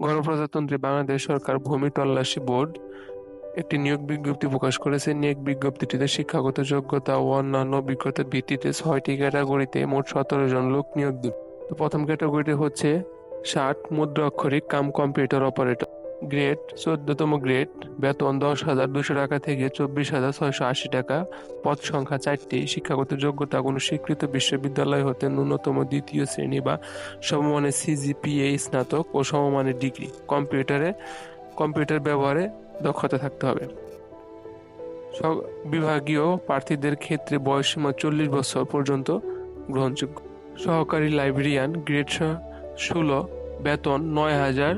গণপ্রজাতন্ত্রী বাংলাদেশ সরকার ভূমি তল্লাশি বোর্ড একটি নিয়োগ বিজ্ঞপ্তি প্রকাশ করেছে। নিয়োগ বিজ্ঞপ্তিটিতে শিক্ষাগত যোগ্যতা ও অন্যান্য অভিজ্ঞতার ভিত্তিতে ছয়টি ক্যাটাগরিতে মোট সতেরো জন লোক নিয়োগ দেবে। তো প্রথম ক্যাটাগরিটি হচ্ছে ষাট মুদ্রাক্ষরিক কাম কম্পিউটার অপারেটর। গ্রেড চোদ্দতম গ্রেড বেতন দশ হাজার দুশো টাকা থেকে চব্বিশ হাজার ছয়শো আশি টাকা। পদ সংখ্যা চারটি, শিক্ষাগত যোগ্যতা কোনো স্বীকৃত বিশ্ববিদ্যালয় হতে ন্যূনতম দ্বিতীয় শ্রেণি বা সমমানের সিজিপিএ স্নাতক ও সমমানের ডিগ্রি। কম্পিউটারে, কম্পিউটার ব্যবহারে দক্ষতা থাকতে হবে। বিভাগীয় প্রার্থীদের ক্ষেত্রে বয়সসীমা চল্লিশ বছর পর্যন্ত গ্রহণযোগ্য। সহকারী লাইব্রেরিয়ান গ্রেড ষোলো, বেতন নয় হাজার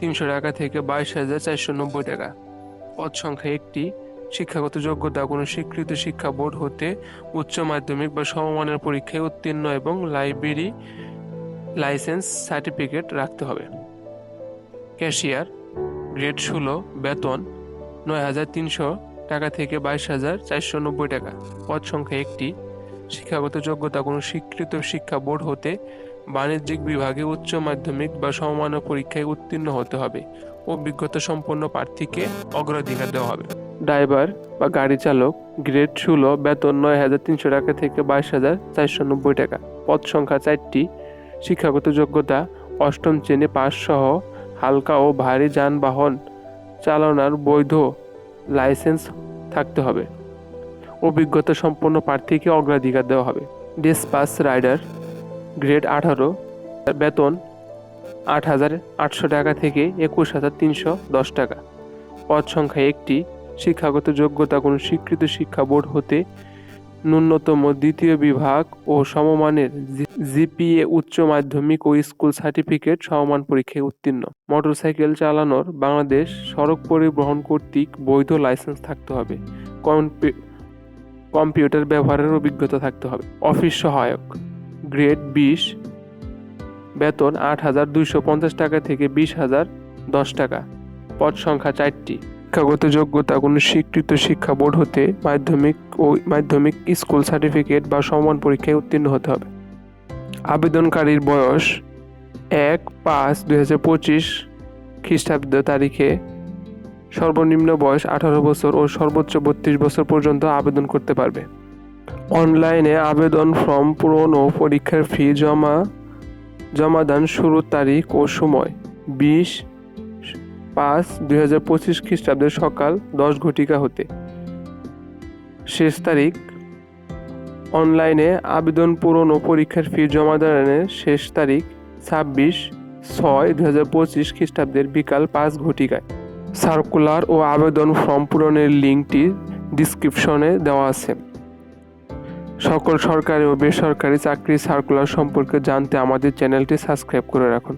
তিনশো টাকা থেকে বাইশ হাজার চারশো নব্বই টাকা। পদ সংখ্যা একটি, শিক্ষাগত যোগ্যতা কোনো স্বীকৃত শিক্ষা বোর্ড হতে উচ্চ মাধ্যমিক বা সমমানের পরীক্ষায় উত্তীর্ণ এবং লাইব্রেরি লাইসেন্স সার্টিফিকেট রাখতে হবে। ক্যাশিয়ার, গ্রেড ষোলো, বেতন নয় হাজার তিনশো টাকা থেকে বাইশ হাজার চারশো নব্বই টাকা। পদ সংখ্যা একটি, শিক্ষাগত যোগ্যতা কোনো স্বীকৃত শিক্ষা বোর্ড হতে বাণিজ্যিক বিভাগে উচ্চ মাধ্যমিক বা সমমানের পরীক্ষায় উত্তীর্ণ হতে হবে অভিজ্ঞতা সম্পন্ন প্রার্থীকে অগ্রাধিকার দেওয়া হবে। ড্রাইভার বা গাড়ি চালক, গ্রেড ষোলো, বেতন নয় হাজার তিনশো টাকা থেকে বাইশ হাজার চারশো নব্বই টাকা। পদ সংখ্যা চারটি, শিক্ষাগত যোগ্যতা, অষ্টম শ্রেণি পাস সহ হালকা ও ভারী যানবাহন চালানোর বৈধ লাইসেন্স থাকতে হবে। অভিজ্ঞতা সম্পন্ন প্রার্থীকে অগ্রাধিকার দেওয়া হবে। ডিসপাস রাইডার গ্রেড আঠারো, বেতন আট হাজার আটশো টাকা থেকে একুশ হাজার তিনশো দশ টাকা। পদ সংখ্যা একটি, শিক্ষাগত যোগ্যতা কোনো স্বীকৃত শিক্ষা বোর্ড হতে ন্যূনতম দ্বিতীয় বিভাগ ও সমমানের জিপিএ উচ্চ মাধ্যমিক ও স্কুল সার্টিফিকেট সমমান পরীক্ষায় উত্তীর্ণ। মোটরসাইকেল চালানোর বাংলাদেশ সড়ক পরিবহন কর্তৃক বৈধ লাইসেন্স থাকতে হবে। কম্পি- কম্পিউটার ব্যবহারের অভিজ্ঞতা থাকতে হবে। অফিস সহায়ক। গ্রেড বিশ, বেতন আট হাজার দুইশো পঞ্চাশ টাকা থেকে বিশ হাজার দশ টাকা। পদ সংখ্যা চারটি। শিক্ষাগত যোগ্যতা কোনো স্বীকৃত শিক্ষা বোর্ড হতে মাধ্যমিক ও মাধ্যমিক স্কুল সার্টিফিকেট বা সমান পরীক্ষায় উত্তীর্ণ হতে হবে। আবেদনকারীর বয়স এক পাঁচ দুই হাজার পঁচিশ খ্রিস্টাব্দ তারিখে। সর্বনিম্ন বয়স আঠারো বছর ও সর্বোচ্চ বত্রিশ বছর পর্যন্ত আবেদন করতে পারবে। অনলাইনে আবেদন ফর্ম পূরণ ও পরীক্ষার ফি জমা, জমাদান শুরুর তারিখ ও সময়। বিশ পাঁচ দুই হাজার পঁচিশ খ্রিস্টাব্দের সকাল দশ ঘটিকা হতে। শেষ তারিখ। অনলাইনে আবেদন পূরণ ও পরীক্ষার ফি জমাদানের শেষ তারিখ ছাব্বিশ ছয় দুই হাজার পঁচিশ খ্রিস্টাব্দের বিকাল পাঁচ ঘটিকায়। সার্কুলার ও আবেদন ফর্ম পূরণের লিঙ্কটি ডিসক্রিপশনে দেওয়া আছে। সকল সরকারি ও বেসরকারি চাকরি সার্কুলার সম্পর্কে জানতে আমাদের চ্যানেলটি সাবস্ক্রাইব করে রাখুন।